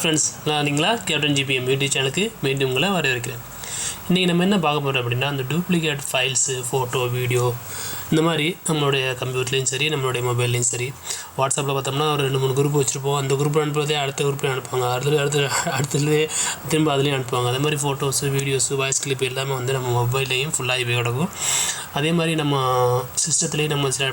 Friends நான் நீங்களா? Captain GBM YouTube சேனலுக்கு மீண்டும் உங்களை வரவேற்கிறேன். இன்றைக்கி நம்ம என்ன பார்க்க போகிறோம் அப்படின்னா அந்த டூப்ளிகேட் ஃபைல்ஸு ஃபோட்டோ வீடியோ இந்த மாதிரி நம்மளுடைய கம்ப்யூட்டர்லேயும் சரி நம்மளுடைய மொபைல்லையும் சரி வாட்ஸ்அப்பில் பார்த்தோம்னா ஒரு ரெண்டு மூணு குரூப் வச்சுருப்போம். அந்த குரூப்பில் அனுப்புறதே அடுத்த குரூப்லேயும் அனுப்புவாங்க. அடுத்து அடுத்து அடுத்ததுலேயே திரும்ப அதுலேயும் அனுப்புவாங்க. அதே மாதிரி ஃபோட்டோஸு வீடியோஸு வாய்ஸ் கிளிப் எல்லாமே வந்து நம்ம மொபைல்லையும் ஃபுல்லாக போய் கிடக்கும். அதே மாதிரி நம்ம சிஸ்டத்துலேயும் நம்ம சில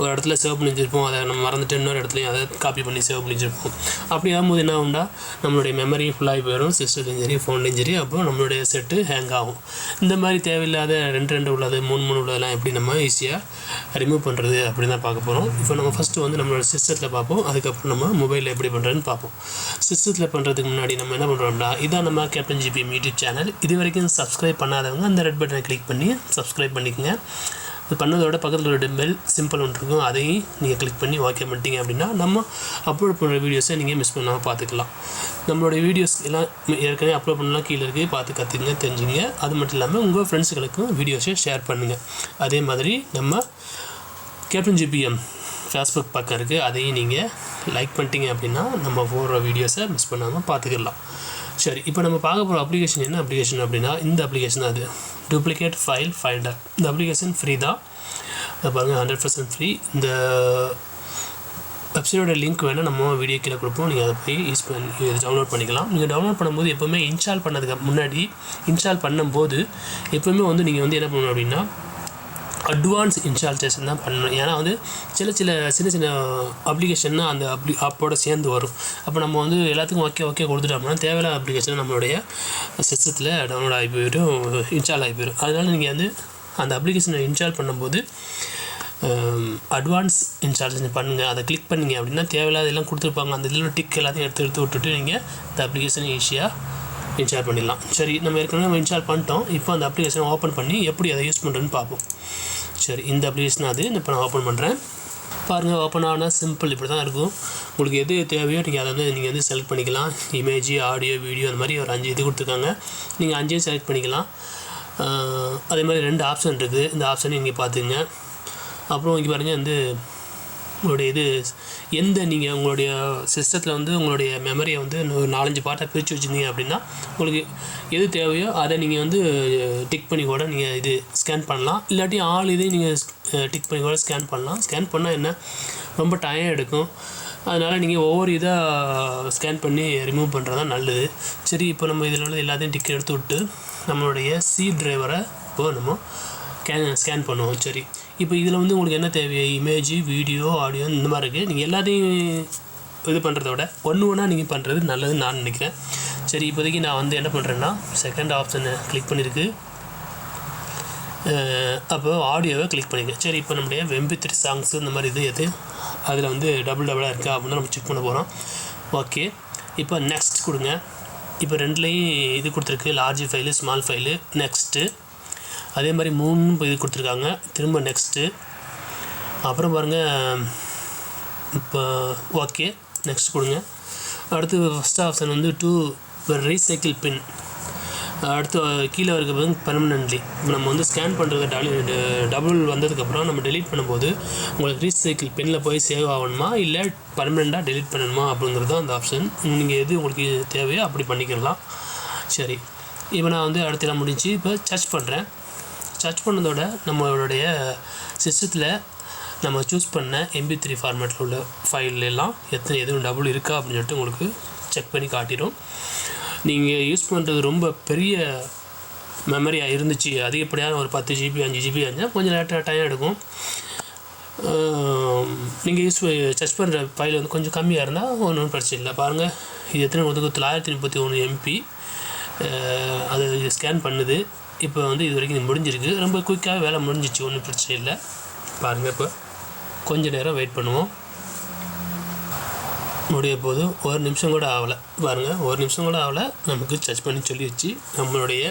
ஒரு இடத்துல சேவ் பண்ணி வச்சுருப்போம் அதை நம்ம மறந்துட்டு இன்னொரு இடத்துலையும் அதை காப்பி பண்ணி சேவ் பண்ணி வச்சுருப்போம் அப்படி ஆகும்போது என்ன உண்டா நம்மளுடைய மெமரியும் ஃபுல்லாகி போயிடும். சிஸ்டத்துலையும் சரி ஃபோன்லேயும் சரி அப்போ நம்மளுடைய செட்டு ஹேங் ஆகும். இந்த மாதிரி தேவையில்லாத ரெண்டு ரெண்டு உள்ளது மூணு மூணு உள்ளதெல்லாம் எப்படி நம்ம ஈஸி ஈஸியாக ரிமூவ் பண்ணுறது அப்படின்னு தான் பார்க்க போகிறோம் இப்போ நம்ம ஃபஸ்ட்டு வந்து நம்மளோட சிஸ்டத்தில் பார்ப்போம். அதுக்கப்புறம் நம்ம மொபைலில் எப்படி பண்ணுறதுன்னு பார்ப்போம். சிஸ்டத்தில் பண்ணுறதுக்கு முன்னாடி நம்ம என்ன பண்ணுறோம்னா இதான் நம்ம கேப்டன் ஜிபி யூடியூப் சேனல் இது வரைக்கும் சப்ஸ்கிரைப் பண்ணாதவங்க அந்த ரெட் பட்டனை கிளிக் பண்ணி சப்ஸ்கிரைப் பண்ணிக்கோங்க. இது பண்ணதோட பக்கத்தில் ஒரு பெல் சிம்பிள் ஒன்று இருக்கும். அதையும் நீங்கள் கிளிக் பண்ணி ஓகே பண்ணிட்டீங்க அப்படின்னா நம்ம அப்லோட் பண்ணுற வீடியோஸை நீங்கள் மிஸ் பண்ணாமல் பார்த்துக்கலாம் நம்மளுடைய வீடியோஸ் எல்லாம் ஏற்கனவே அப்லோட் பண்ணலாம் கீழே இருக்குது பார்த்து கற்றுக்குங்க தெரிஞ்சுங்க அது மட்டும் இல்லாமல் உங்கள் ஃப்ரெண்ட்ஸுகளுக்கும் வீடியோஸை ஷேர் பண்ணுங்கள் அதே மாதிரி நம்ம கேப்டன் ஜிபிஎம் ஃபேஸ்புக் பக்கம் இருக்குது அதையும் நீங்கள் லைக் பண்ணிட்டீங்க அப்படின்னா நம்ம போடுற வீடியோஸை மிஸ் பண்ணாமல் பார்த்துக்கலாம் சரி இப்போ நம்ம பார்க்க போகிற அப்ளிகேஷன் என்ன அப்ளிகேஷன் அப்படின்னா இந்த அப்ளிகேஷன் அது. டூப்ளிகேட் ஃபைல் ஃபைண்டர் இந்த அப்ளிகேஷன் ஃப்ரீ தான். இதை பாருங்கள் ஹண்ட்ரட் பர்சன்ட் ஃப்ரீ இந்த வெப்சைட்டோட லிங்க் வேணால் நம்ம வீடியோ கீழே கொடுப்போம். நீங்கள் அதை போய் யூஸ் பண்ணி டவுன்லோட் பண்ணிக்கலாம். நீங்கள் டவுன்லோட் பண்ணும்போது எப்போவுமே இன்ஸ்டால் பண்ணதுக்கு முன்னாடி இன்ஸ்டால் பண்ணும்போது எப்போவுமே வந்து நீங்கள் வந்து என்ன பண்ணணும் அப்படின்னா அட்வான்ஸ் இன்ஸ்டாலேஷன் தான் பண்ணணும். ஏன்னா வந்து சில சில சின்ன சின்ன அப்ளிகேஷன்னா அந்த அப்ளி ஆப்போட சேர்ந்து வரும். அப்போ நம்ம வந்து எல்லாத்துக்கும் ஓகே ஓகே கொடுத்துட்டோம்னா தேவையில்லாத அப்ளிகேஷன் நம்மளுடைய சிஸ்டத்தில் டவுன்லோட் ஆகி போயிடும் இன்ஸ்டால் ஆகி போயிடும். அதனால் நீங்கள் வந்து அந்த அப்ளிகேஷனை இன்ஸ்டால் பண்ணும்போது அட்வான்ஸ் இன்ஸ்டாலேஷன் பண்ணுங்கள் அதை கிளிக் பண்ணிங்க. அப்படின்னா தேவையில்லாத எல்லாம் கொடுத்துருப்பாங்க. அந்த இதில் டிக் எல்லாத்தையும் எடுத்து எடுத்து விட்டுட்டு நீங்கள் இந்த அப்ளிகேஷனை ஈஸியாக இன்ஸ்டால் பண்ணிடலாம். சரி நம்ம ஏற்கனவே நம்ம இன்ஸ்டால் பண்ணிட்டோம். இப்போ அந்த அப்ளிகேஷனை ஓப்பன் பண்ணி எப்படி அதை யூஸ் பண்ணுறதுன்னு பார்ப்போம். சரி இந்த அப்ளிகேஷன் அது இப்போ நான் ஓப்பன் பண்ணுறேன் பாருங்கள் ஓப்பன் ஆனால் சிம்பிள் இப்படி தான் இருக்கும். உங்களுக்கு எது தேவையோ நீங்கள் அதை வந்து நீங்கள் வந்து செலக்ட் பண்ணிக்கலாம். இமேஜ் ஆடியோ வீடியோ அந்த மாதிரி ஒரு அஞ்சு இது கொடுத்துருக்காங்க. நீங்கள் அஞ்சையும் செலக்ட் பண்ணிக்கலாம். அதே மாதிரி ரெண்டு ஆப்ஷன் இருக்குது இந்த ஆப்ஷனையும் நீங்கள் பார்த்துங்க அப்புறம் இங்கே பாருங்கள் வந்து உங்களுடைய இது எந்த நீங்கள் உங்களுடைய சிஸ்டத்தில் வந்து உங்களுடைய மெமரியை வந்து ஒரு நாலஞ்சு பார்ட்டாக பிரித்து வச்சுருந்தீங்க அப்படின்னா உங்களுக்கு எது தேவையோ அதை நீங்கள் வந்து டிக் பண்ணி கூட நீங்கள் இது ஸ்கேன் பண்ணலாம். இல்லாட்டி ஆள் இதையும் நீங்கள் டிக் பண்ணி கூட ஸ்கேன் பண்ணலாம். ஸ்கேன் பண்ணால் என்ன? ரொம்ப டைம் எடுக்கும். அதனால் நீங்கள் ஒவ்வொரு இதாக ஸ்கேன் பண்ணி ரிமூவ் பண்ணுறது தான் நல்லது. சரி இப்போ நம்ம இதில் உள்ள எல்லாத்தையும் டிக் எடுத்து விட்டு நம்மளுடைய சி டிரைவரை இப்போ நம்ம ஸ்கேன் ஸ்கேன் பண்ணுவோம் சரி. இப்போ இதில் வந்து உங்களுக்கு என்ன தேவை? இமேஜ் வீடியோ ஆடியோ இந்த மாதிரி இருக்குது நீங்கள் எல்லாத்தையும் இது பண்ணுறத விட ஒன்று ஒன்றா நீங்கள் பண்ணுறது நல்லதுன்னு நான் நினைக்கிறேன். சரி இப்போதைக்கு நான் வந்து என்ன பண்ணுறேன்னா செகண்ட் ஆப்ஷனை கிளிக் பண்ணியிருக்கு அப்போ ஆடியோவை கிளிக் பண்ணிக்க சரி இப்போ நம்முடைய வெம்பி த்ரீ சாங்ஸு இந்த மாதிரி இது எது? அதில் வந்து டபுள் டபுளாக இருக்கா? அப்படின்னு நம்ம செக் பண்ண போகிறோம் ஓகே இப்போ நெக்ஸ்ட் கொடுங்க. இப்போ ரெண்டுலேயும் இது கொடுத்துருக்கு. Large file small file next அதே மாதிரி மூணு இது கொடுத்துருக்காங்க. திரும்ப நெக்ஸ்ட்டு அப்புறம் பாருங்கள் இப்போ ஓகே நெக்ஸ்ட் கொடுங்க. அடுத்து ஃபஸ்ட் ஆப்ஷன் வந்து டூ ரீசைக்கிள் பின் அடுத்து கீழே இருக்க வந்து பர்மனன்ட்லி இப்போ நம்ம வந்து ஸ்கேன் பண்ணுறது டாலி டபுள் வந்ததுக்கப்புறம் நம்ம டெலீட் பண்ணும்போது உங்களுக்கு ரீசைக்கிள் பெனில் போய் சேவ் ஆகணுமா? இல்லை பர்மனெண்ட்டாக டெலீட் பண்ணணுமா? அப்படிங்கிறது தான் அந்த ஆப்ஷன் நீங்கள் எது உங்களுக்கு தேவையோ அப்படி பண்ணிக்கலாம். சரி. இப்போ நான் வந்து அடுத்தலாம் முடிஞ்சு இப்போ சர்ச் பண்ணுறேன் சர்ச் பண்ணதோட நம்மளுடைய சிஸ்டத்தில் நம்ம சூஸ் பண்ண எம்பி த்ரீ ஃபார்மேட்டில் உள்ள ஃபைல் எல்லாம் எத்தனை எதுவும் டபுள் இருக்கா அப்படின்னு சொல்லிட்டு உங்களுக்கு செக் பண்ணி காட்டிடும். நீங்கள் யூஸ் பண்ணுறது ரொம்ப பெரிய மெமரியாக இருந்துச்சு அதிகப்படியான ஒரு பத்து ஜிபி அஞ்சு ஜிபி இருந்தால் கொஞ்சம் லேட்டாக டைம் எடுக்கும். நீங்கள் யூஸ் சர்ச் பண்ணுற ஃபைல் வந்து கொஞ்சம் கம்மியாக இருந்தால் ஒன்றும் பிரச்சனை இல்லை. பாருங்கள் இது எத்தனை ஒதுக்கு தொள்ளாயிரத்தி முப்பத்தி ஒன்று எம்பி அது ஸ்கேன் பண்ணுது. இப்போ வந்து இது வரைக்கும் முடிஞ்சிருக்கு. ரொம்ப குயிக்காக வேலை முடிஞ்சிச்சு. ஒன்றும் பிரச்சனை இல்லை. பாருங்கள் இப்போ. கொஞ்சம் நேரம் வெயிட் பண்ணுவோம். முடிய போது ஒரு நிமிஷம் கூட ஆகலை. பாருங்கள் ஒரு நிமிஷம் கூட ஆகலை. நமக்கு சர்ச் பண்ணி சொல்லி வச்சு நம்மளுடைய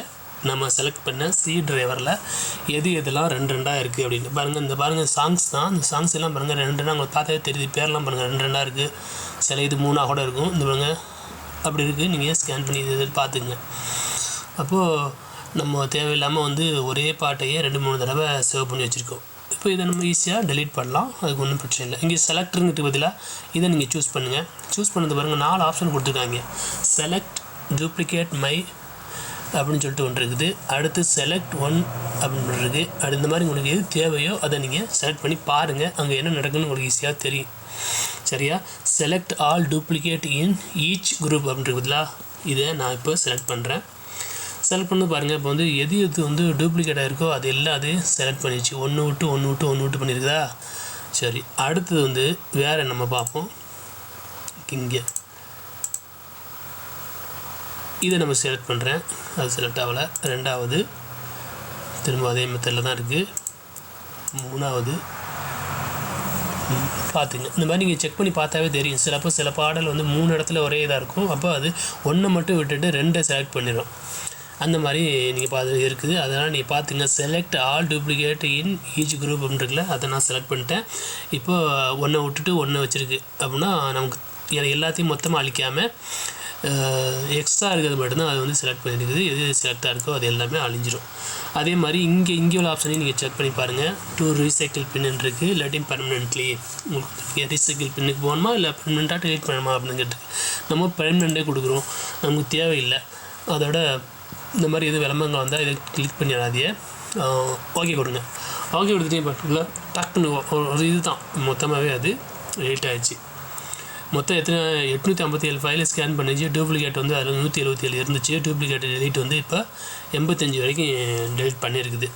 நம்ம செலக்ட் பண்ண சி டிரைவரில் எது எதெல்லாம் ரெண்டு ரெண்டாக இருக்குது அப்படின்னு. பாருங்கள் இந்த பாருங்கள் சாங்ஸ் தான். இந்த சாங்ஸ் எல்லாம் பாருங்கள் ரெண்டு ரெண்டாக உங்களுக்கு பார்த்தாவே தெரியுது. பேர்லாம் பாருங்கள் ரெண்டு ரெண்டாக இருக்குது சில இது மூணாக கூட இருக்கும். இந்த பாருங்கள் அப்படி இருக்குது நீங்கள் ஸ்கேன் பண்ணி இது பார்த்துங்க அப்போது நம்ம தேவையில்லாமல் வந்து ஒரே பாட்டையே ரெண்டு மூணு தடவை சேவ் பண்ணி வச்சுருக்கோம். இப்போ இதை நம்ம ஈஸியாக டெலீட் பண்ணலாம். அதுக்கு ஒன்றும் பிரச்சனை இல்லை. இங்கே செலக்டருங்கிட்டு பதிலாக இதை நீங்கள் சூஸ் பண்ணுங்கள் சூஸ் பண்ணது பாருங்கள் நாலு ஆப்ஷன் கொடுத்துருக்காங்க. செலக்ட் டூப்ளிகேட் மை அப்படின்னு சொல்லிட்டு ஒன்று இருக்குது. அடுத்து செலக்ட் ஒன் அப்படின்னு இருக்குது அது இந்த மாதிரி உங்களுக்கு எது தேவையோ அதை நீங்கள் செலக்ட் பண்ணி பாருங்கள் அங்கே என்ன நடக்குன்னு உங்களுக்கு ஈஸியாக தெரியும். சரியா? Select all duplicate in each group அப்படின்றதுல இதை நான் இப்போ செலக்ட் பண்ணுறேன் செலக்ட் பண்ணி பாருங்கள் இப்போ வந்து எது எது வந்து டூப்ளிகேட்டாக இருக்கோ அது எல்லாம் அது செலக்ட் பண்ணிடுச்சு. ஒன்று விட்டு ஒன்று விட்டு ஒன்று விட்டு பண்ணியிருக்குதா? சரி அடுத்தது வந்து வேறு நம்ம பார்ப்போம். இங்கே. இதை நம்ம செலக்ட் பண்ணுறேன் அது செலக்ட் ஆகலை. ரெண்டாவது திரும்ப அதே மெத்தடில் தான் இருக்குது மூணாவது பார்த்துங்க. இந்த மாதிரி நீங்கள் செக் பண்ணி பார்த்தாவே தெரியும். சிலப்போ சில பாடல் வந்து மூணு இடத்துல ஒரே இதாக இருக்கும். அப்போ அது ஒன்றை மட்டும் விட்டுட்டு ரெண்டை செலக்ட் பண்ணிடும் அந்த மாதிரி நீங்கள் பார்த்து இருக்குது. அதனால் நீங்கள் பார்த்துங்க select all duplicate in each group இருக்குல்ல அதை நான் செலக்ட் பண்ணிட்டேன். இப்போ ஒன்றை விட்டுட்டு ஒன்றை வச்சுருக்கு அப்படின்னா நமக்கு எ- எல்லாத்தையும் மொத்தமாக அழிக்காமல் எக்ஸ்ட்ரா இருக்கிறது மட்டும்தான் அது வந்து செலக்ட் பண்ணியிருக்குது எது செலக்டாக இருக்கோ அது எல்லாமே அழிஞ்சிடும் அதே மாதிரி இங்கே இங்கே உள்ள ஆப்ஷனையும் நீங்கள் செக் பண்ணி பாருங்கள் டூ ரீசைக்கிள் பின்னு இருக்குது இல்லாட்டி பர்மனெண்ட்லி உங்களுக்கு ரீசைக்கிள் பின்னுக்கு போகணுமா இல்லை பர்மனெண்ட்டாக டெலிட் பண்ணணுமா அப்படின்னு கேட்டு நம்ம பர்மனெண்ட்டே கொடுக்குறோம். நமக்கு தேவையில்லை. அதோட இந்த மாதிரி எது விளம்பரங்கள் வந்தால் இதை கிளிக் பண்ணிடாதீங்க. ஓகே கொடுங்க. ஓகே கொடுத்துட்டே பார்க்கல டக்குன்னு ஒரு இது தான். மொத்தமாகவே அது எடிட் ஆகிடுச்சு மொத்தம் எத்தனை எட்நூற்றி ஐம்பத்தி ஏழு ஃபைலை ஸ்கேன் பண்ணிச்சு. டூப்ளிகேட் வந்து அதில் நூற்றி எழுபத்தி ஏழு இருந்துச்சு. டூப்ளிகேட் டெலிட் வந்து இப்போ எண்பத்தஞ்சு வரைக்கும் டெலிட் பண்ணியிருக்குது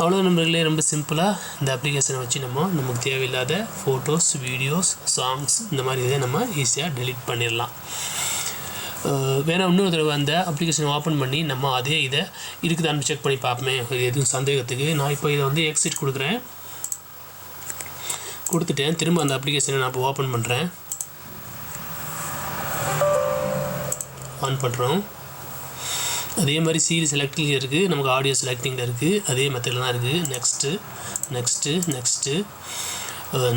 அவ்வளோ நம்பர்களே ரொம்ப சிம்பிளாக இந்த அப்ளிகேஷனை வச்சு நம்ம நமக்கு தேவையில்லாத ஃபோட்டோஸ் வீடியோஸ் சாங்ஸ் இந்த மாதிரி இதை நம்ம ஈஸியாக டெலிட் பண்ணிடலாம். வேணால் இன்னொரு தடவை அந்த அப்ளிகேஷனை ஓப்பன் பண்ணி நம்ம அதே இதை இருக்குதான்னு செக் பண்ணி பார்ப்போமே. இது எதுவும் சந்தேகத்துக்கு. நான் இப்போ இதை வந்து எக்ஸிட் கொடுக்குறேன். கொடுத்துட்டேன். திரும்ப அந்த அப்ளிகேஷனை நான் இப்போ ஓப்பன் பண்ணுறேன் ஆன் பண்ணுறோம் அதே மாதிரி சீரி செலக்டிங் இருக்குது நமக்கு ஆடியோ செலக்டிங்கில் இருக்குது அதே மெத்தடில் தான் இருக்குது next next next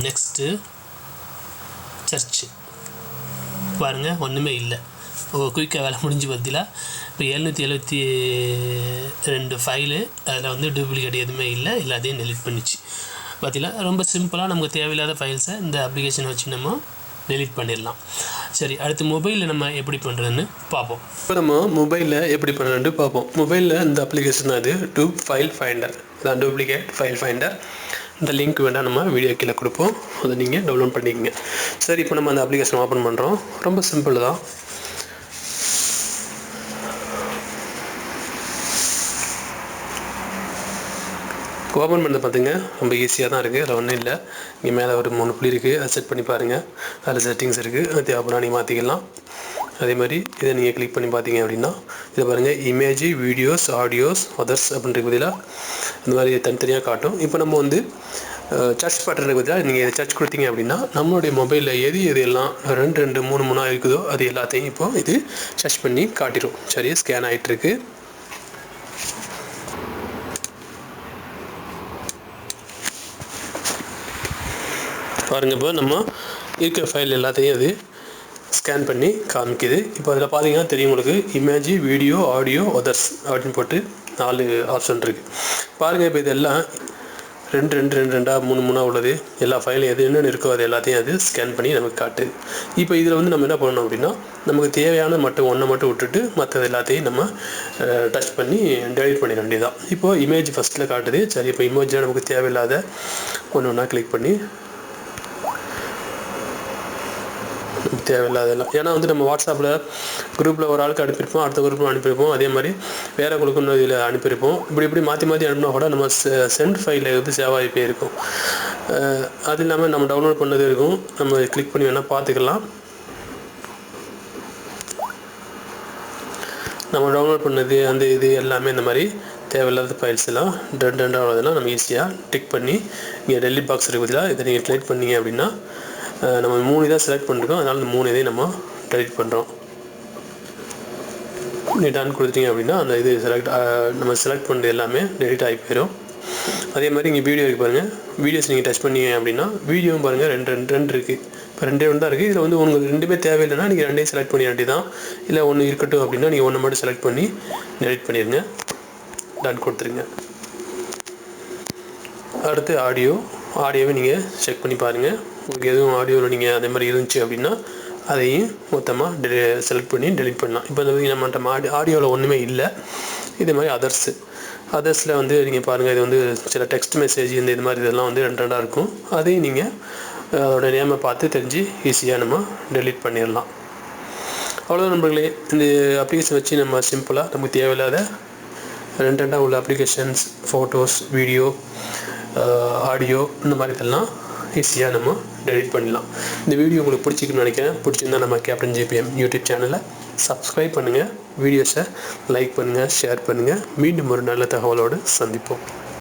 next search பாருங்கள் ஒன்றுமே இல்லை. குயிக்காக வேலை முடிஞ்சு பார்த்தீங்களா இப்போ எழுநூற்றி எழுபத்தி ரெண்டு ஃபைலு அதில் வந்து டூப்ளிகேட் எதுவுமே இல்லை எல்லாத்தையும் டெலிட் பண்ணிச்சு. பார்த்தீங்களா ரொம்ப சிம்பிளாக நமக்கு தேவையில்லாத ஃபைல்ஸை இந்த அப்ளிகேஷனை வச்சு நம்ம டெலிட் பண்ணிடலாம். சரி அடுத்து மொபைலில் நம்ம எப்படி பண்ணுறதுன்னு பார்ப்போம். இப்போ நம்ம மொபைலில் எப்படி பண்ணுறதுன்னு பார்ப்போம். மொபைலில் இந்த அப்ளிகேஷன் அது டூப் ஃபைல் ஃபைண்டர் இதான் டூப்ளிகேட் ஃபைல் ஃபைண்டர் இந்த லிங்க் வேணால் நம்ம வீடியோ கீழே கொடுப்போம். அதை நீங்கள் டவுன்லோட் பண்ணிக்கோங்க. சரி இப்போ நம்ம அந்த அப்ளிகேஷன் ஓப்பன் பண்ணுறோம் ரொம்ப சிம்பிள் தான். ஓப்பன் பண்ணது பார்த்துங்க ரொம்ப ஈஸியாக தான் இருக்குது அதில் ஒன்றும் இல்லை. இங்கே மேலே ஒரு மூணு புள்ளி இருக்குது அதை செட் பண்ணி பாருங்கள் அதில் செட்டிங்ஸ் இருக்குது அது தேவைப்படா நீங்கள் மாற்றிக்கலாம் அதே மாதிரி இதை நீங்கள் கிளிக் பண்ணி பார்த்தீங்க அப்படின்னா இதை பாருங்கள் இமேஜ் வீடியோஸ் ஆடியோஸ் அதர்ஸ் அப்படின்ற பதிலாக இந்த மாதிரி தனித்தனியாக காட்டும். இப்போ நம்ம வந்து சர்ச் பட்டனுக்கு பதிலாக நீங்கள் சர்ச் கொடுத்தீங்க அப்படின்னா நம்மளுடைய மொபைலில் எது எது எல்லாம் ரெண்டு ரெண்டு மூணு மூணாக இருக்குதோ அது எல்லாத்தையும் இப்போது இது சர்ச் பண்ணி காட்டிடும் சரி ஸ்கேன் ஆகிட்டுருக்கு பாருங்கள் இப்போ நம்ம இருக்கிற ஃபைல் எல்லாத்தையும் அது ஸ்கேன் பண்ணி காமிக்குது. இப்போ அதில் பார்த்தீங்கன்னா தெரியும் உங்களுக்கு இமேஜ் வீடியோ ஆடியோ அதர்ஸ் அப்படின்னு போட்டு நாலு ஆப்ஷன் இருக்குது பாருங்கள் இப்போ இதெல்லாம் ரெண்டு ரெண்டு ரெண்டு ரெண்டாக மூணு மூணாக உள்ளது. எல்லா ஃபைலும் எது என்னென்ன இருக்கோ அது எல்லாத்தையும் அது ஸ்கேன் பண்ணி நமக்கு காட்டுது இப்போ இதில் வந்து நம்ம என்ன பண்ணணும் அப்படின்னா நமக்கு தேவையான மட்டும் ஒன்றை மட்டும் விட்டுட்டு மற்றது எல்லாத்தையும் நம்ம டச் பண்ணி டெலிட் பண்ணிட வேண்டியதான் இப்போது இமேஜ் ஃபஸ்ட்டில் காட்டுது. சரி இப்போ இமேஜில் நமக்கு தேவையில்லாத ஒன்று ஒன்றா கிளிக் பண்ணி தேவையில்லாதெல்லாம் ஏன்னா வந்து நம்ம வாட்ஸ்அப்பில் குரூப்பில் ஒரு ஆளுக்கு அனுப்பியிருப்போம் அடுத்த குரூப்பில் அனுப்பியிருப்போம் அதே மாதிரி வேறு குழுக்கு இன்னும் இதில் அனுப்பியிருப்போம். இப்படி இப்படி மாற்றி மாற்றி அனுப்பினா கூட நம்ம சென்ட் ஃபைலில் வந்து சேவ் ஆகி போயிருக்கும். அது இல்லாமல் நம்ம டவுன்லோட் பண்ணது இருக்கும். நம்ம கிளிக் பண்ணி வேணால் பார்த்துக்கலாம். நம்ம டவுன்லோட் பண்ணது அந்த இது எல்லாமே இந்த மாதிரி தேவையில்லாத ஃபைல்ஸ் எல்லாம் ரெண்டு ரெண்டாக உள்ளதெல்லாம் நம்ம ஈஸியாக டிக் பண்ணி இங்கே டெல்லி பாக்ஸ் இருக்கு இதை நீங்கள் கிளிக் பண்ணீங்க அப்படின்னா நம்ம மூணு இதாக செலக்ட் பண்ணிருக்கோம். அதனால் இந்த மூணு இதையும் நம்ம டெலிட் பண்ணுறோம் நீ டன் கொடுத்துட்டீங்க அப்படின்னா அந்த இது செலக்ட் நம்ம செலக்ட் பண்ணுறது எல்லாமே டெலிட் ஆகி போயிடும் அதே மாதிரி இங்கே வீடியோ இருக்குது பாருங்கள் வீடியோஸ் நீங்கள் டச் பண்ணீங்க அப்படின்னா வீடியோவும் பாருங்கள் ரெண்டு ரெண்டு ரெண்டு இருக்குது இப்போ ரெண்டே ஒன்று தான் இருக்குது இதில் வந்து உங்களுக்கு ரெண்டுமே தேவையில்லைன்னா நீங்கள் ரெண்டையும் செலக்ட் பண்ணி வேண்டி தான் இல்லை ஒன்று இருக்கட்டும் அப்படின்னா நீங்கள் ஒன்று மட்டும் செலக்ட் பண்ணி டெலிட் பண்ணிடுங்க டன் கொடுத்துருங்க. அடுத்து ஆடியோ ஆடியோவை நீங்கள் செக் பண்ணி பாருங்கள் உங்களுக்கு எதுவும் ஆடியோவில் நீங்கள் அதே மாதிரி இருந்துச்சு அப்படின்னா அதையும் மொத்தமாக டெலி செலக்ட் பண்ணி டெலிட் பண்ணலாம். இப்போ வந்து நம்மகிட்ட ஆடி ஆடியோவில் ஒன்றுமே இல்லை. இதே மாதிரி அதர்ஸு அதர்ஸில் வந்து நீங்கள் பாருங்கள் இது வந்து சில டெக்ஸ்ட் மெசேஜ் இந்த இது மாதிரி இதெல்லாம் வந்து ரெண்டு ரெண்டாக இருக்கும். அதையும் நீங்கள் அதோட நேமை பார்த்து தெரிஞ்சு ஈஸியாக நம்ம டெலீட் பண்ணிடலாம். அவ்வளோ நண்பர்களே. இந்த அப்ளிகேஷன் வச்சு நம்ம சிம்பிளாக நமக்கு தேவையில்லாத ரெண்டு ரெண்டாக உள்ள அப்ளிகேஷன்ஸ் ஃபோட்டோஸ் வீடியோ ஆடியோ இந்த மாதிரி இதெல்லாம் ஈஸியாக நம்ம டெலிட் பண்ணலாம் இந்த வீடியோ உங்களுக்கு பிடிச்சிக்கணும்னு நினைக்கிறேன். பிடிச்சிருந்தா நம்ம கேப்டன் ஜேபிஎம் யூடியூப் சேனலை சப்ஸ்கிரைப் பண்ணுங்கள் வீடியோஸை லைக் பண்ணுங்கள் ஷேர் பண்ணுங்கள் மீண்டும் ஒரு நல்ல தகவலோடு சந்திப்போம்.